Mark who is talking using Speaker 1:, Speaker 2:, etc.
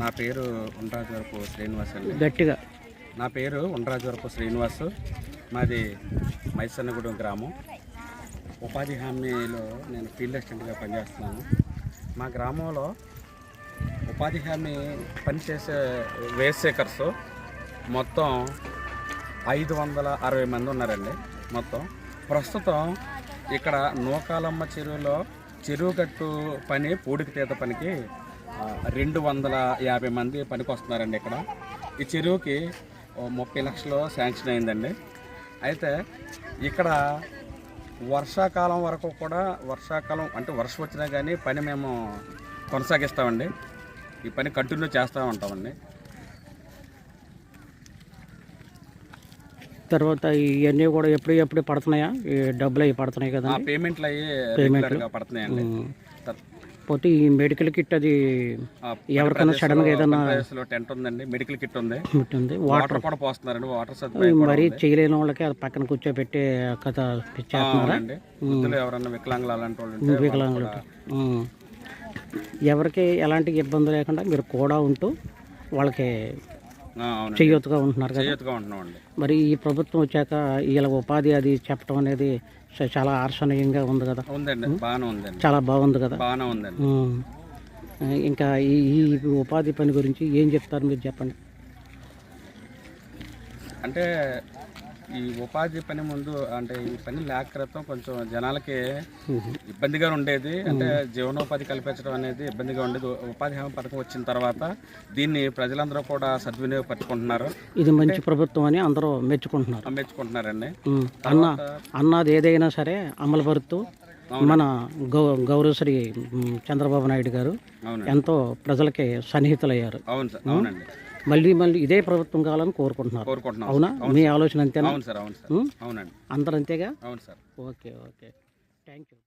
Speaker 1: నా పేరు ఉండ్రాజవరపు శ్రీనివాస్ అండి.
Speaker 2: గట్టిగా.
Speaker 1: నా పేరు ఉండ్రాజవరపు శ్రీనివాస్. మాది మైసన్నగూడెం గ్రామం. ఉపాధి హామీలో నేను ఫీల్డ్ అసిస్టెంట్గా పనిచేస్తున్నాను. మా గ్రామంలో ఉపాధి హామీ పనిచేసే వేస్ట్ సేకర్స్ మొత్తం ఐదు వందల అరవై మంది ఉన్నారండి మొత్తం. ప్రస్తుతం ఇక్కడ నూకాలమ్మ చెరువులో చెరువు గట్టు పని పూడికి తీత పనికి రెండు వందల యాభై మంది పనికి వస్తున్నారండి ఇక్కడ. ఈ చెరువుకి ముప్పై లక్షలు శాంక్షన్ అయిందండి. అయితే ఇక్కడ వర్షాకాలం వరకు కూడా వర్షాకాలం అంటే వర్షం వచ్చినా కానీ పని మేము కొనసాగిస్తామండి. ఈ పని కంటిన్యూ చేస్తూ ఉంటామండి.
Speaker 2: తర్వాత ఇవన్నీ కూడా ఎప్పుడు ఎప్పుడు పడుతున్నాయా? ఈ డబ్బులు అవి పడుతున్నాయి కదా
Speaker 1: పేమెంట్లు రెగ్యులర్గా పడుతున్నాయండి తర్-
Speaker 2: పోతే ఈ మెడికల్ కిట్ అది ఎవరికైనా సడన్గా ఏదైనా
Speaker 1: ఆంధ్రప్రదేశ్లో టెంట్ ఉందండి మెడికల్ కిట్ ఉంది.
Speaker 2: ఉంటుంది
Speaker 1: వాటర్ కూడా పోస్తున్నారండి వాటర్
Speaker 2: మరీ
Speaker 1: ఉంది.
Speaker 2: చేయలేని వాళ్ళకి అది పక్కన కూర్చోబెట్టి కథ చేస్తున్నారా?
Speaker 1: ఎవరన్నా వికలాంగులు అలాంటి వాళ్ళు
Speaker 2: ఉం. ఎవరికి ఎలాంటి ఇబ్బంది లేకుండా మీరు కూడా ఉంటూ వాళ్ళకి చెయ్యొత్తుగా ఉంటున్నారు కదా.
Speaker 1: ఉంటున్నామండి.
Speaker 2: మరి ఈ ప్రభుత్వం వచ్చాక ఇలా ఉపాధి అది చెప్పడం అనేది చాలా ఆర్షణీయంగా ఉంది కదా.
Speaker 1: ఉందండి. బాగానే ఉందండి.
Speaker 2: చాలా బాగుంది కదా.
Speaker 1: బాగానే ఉందండి.
Speaker 2: ఉం. ఇంకా ఈ ఈ ఉపాధి పని గురించి ఏం చెప్తారు మీరు చెప్పండి.
Speaker 1: అంటే ఈ ఉపాధి పని ముందు అంటే ఈ పని లేక క్రితం కొంచెం జనాలకి ఇబ్బందిగా ఉండేది. అంటే జీవనోపాధి కల్పించడం అనేది ఇబ్బందిగా ఉండేది. ఉపాధి హామీ పథకం వచ్చిన తర్వాత దీన్ని ప్రజలందరూ కూడా సద్వినియోగపరుచుకుంటున్నారు.
Speaker 2: ఇది మంచి ప్రభుత్వం అని అందరూ మెచ్చుకుంటున్నారు.
Speaker 1: మెచ్చుకుంటున్నారండి.
Speaker 2: అన్న అన్నది ఏదైనా సరే అమలు పరుతూ మన గౌ గౌరవశ్రీ చంద్రబాబు నాయుడు గారు ఎంతో ప్రజలకి సన్నిహితులయ్యారు.
Speaker 1: అవును సార్. అవునండి.
Speaker 2: మళ్ళీ మళ్ళీ ఇదే ప్రభుత్వం కావాలని కోరుకుంటున్నారు.
Speaker 1: కోరుకుంటున్నాం
Speaker 2: అవునా? మీ ఆలోచన అంతేనా?
Speaker 1: అవును సార్ అవును సార్? అవునండి.
Speaker 2: అందరూ అంతేగా?
Speaker 1: అవును sir.
Speaker 2: Okay okay. Thank you